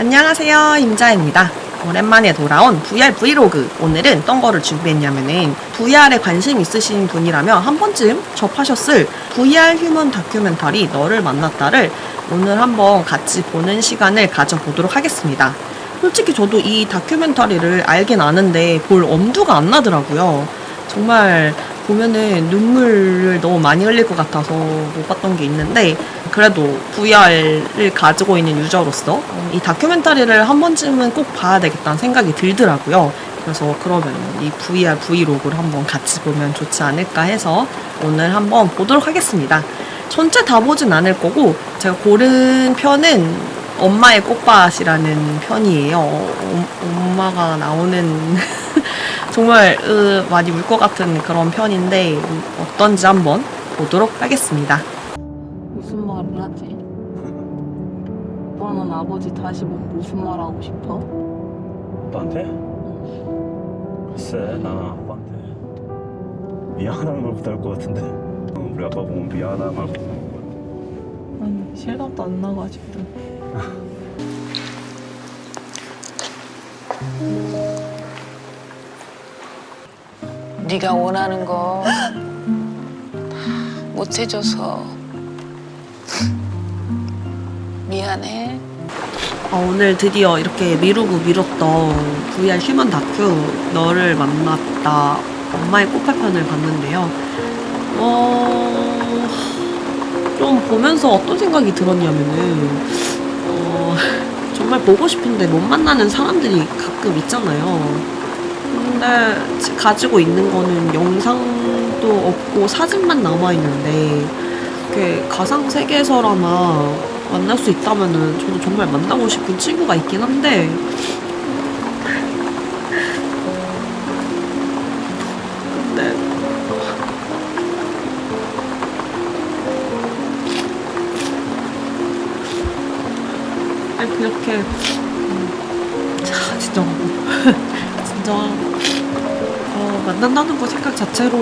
안녕하세요. 임자입니다. 오랜만에 돌아온 VR 브이로그. 오늘은 어떤 거를 준비했냐면은 VR에 관심 있으신 분이라면 한 번쯤 접하셨을 VR 휴먼 다큐멘터리 너를 만났다를 오늘 한번 같이 보는 시간을 가져보도록 하겠습니다. 솔직히 저도 이 다큐멘터리를 알긴 아는데 볼 엄두가 안 나더라고요. 정말 보면은 눈물을 너무 많이 흘릴 것 같아서 못 봤던 게 있는데 그래도 VR을 가지고 있는 유저로서 이 다큐멘터리를 한 번쯤은 꼭 봐야 되겠다는 생각이 들더라고요. 그래서 그러면 이 VR 브이로그를 한번 같이 보면 좋지 않을까 해서 오늘 한번 보도록 하겠습니다. 전체 다 보진 않을 거고 제가 고른 편은 엄마의 꽃밭이라는 편이에요. 어, 엄마가 나오는 정말 으, 많이 울 것 같은 그런 편인데 음, 어떤지 한번 보도록 하겠습니다. 무슨 말을 하지? 오빠는 아버지 다시 보고 무슨 말 하고 싶어? 아빠한테? 글쎄 나 아빠한테 미안한 걸 못할 것 같은데 어, 우리 아빠 보면 미안한 말 못할 것 같아 아니 실감도 안 나고 아직도 네가 원하는 거 못 해줘서 미안해. 어, 오늘 드디어 이렇게 미루고 미뤘던 VR 휴먼 다큐 너를 만났다 엄마의 꽃팔편을 봤는데요. 어, 좀 보면서 어떤 생각이 들었냐면은 어, 정말 보고 싶은데 못 만나는 사람들이 가끔 있잖아요. 지- 가지고 있는 거는 영상도 없고 사진만 남아 있는데 이렇게 가상 세계에서라나 만날 수 있다면은 저도 정말 만나고 싶은 친구가 있긴 한데. 그렇게 음, 자 진짜 진짜 어, 만난다는 거 생각 자체로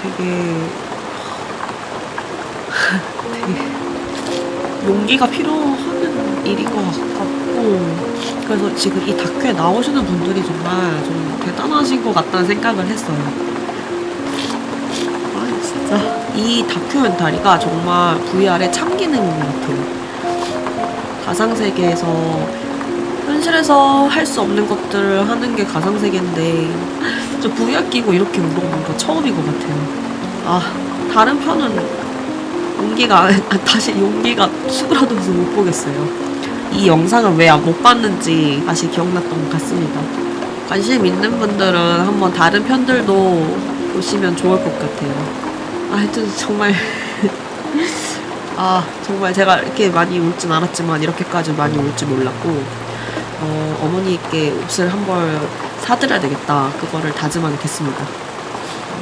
되게 되게 용기가 필요한 일인 것 같고 그래서 지금 이 다큐에 나오시는 분들이 정말 좀 대단하신 것 같다는 생각을 했어요. 아 진짜 이 다큐멘터리가 정말 VR의 참기능인 것 같아요. 가상 세계에서 현실에서 할 수 없는 것들을 하는 게 가상 세계인데 저 VR 끼고 이렇게 울어보는 거 처음인 것 같아요. 아 다른 편은 용기가 아, 다시 용기가 수그라들어서 못 보겠어요. 이 영상을 왜 못 봤는지 다시 기억났던 것 같습니다. 관심 있는 분들은 한번 다른 편들도 보시면 좋을 것 같아요. 아, 하여튼 정말 아 정말 제가 이렇게 많이 울진 않았지만 이렇게까지 많이 울줄 몰랐고 어, 어머니께 옷을 한 벌 사드려야 되겠다 그거를 다짐하게 됐습니다.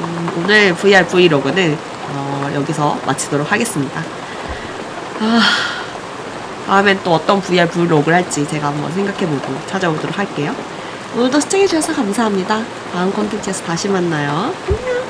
음, 오늘 VR 브이로그는 어, 여기서 마치도록 하겠습니다. 아, 다음엔 또 어떤 VR 브이로그를 할지 제가 한번 생각해보고 찾아오도록 할게요. 오늘도 시청해주셔서 감사합니다. 다음 콘텐츠에서 다시 만나요. 안녕!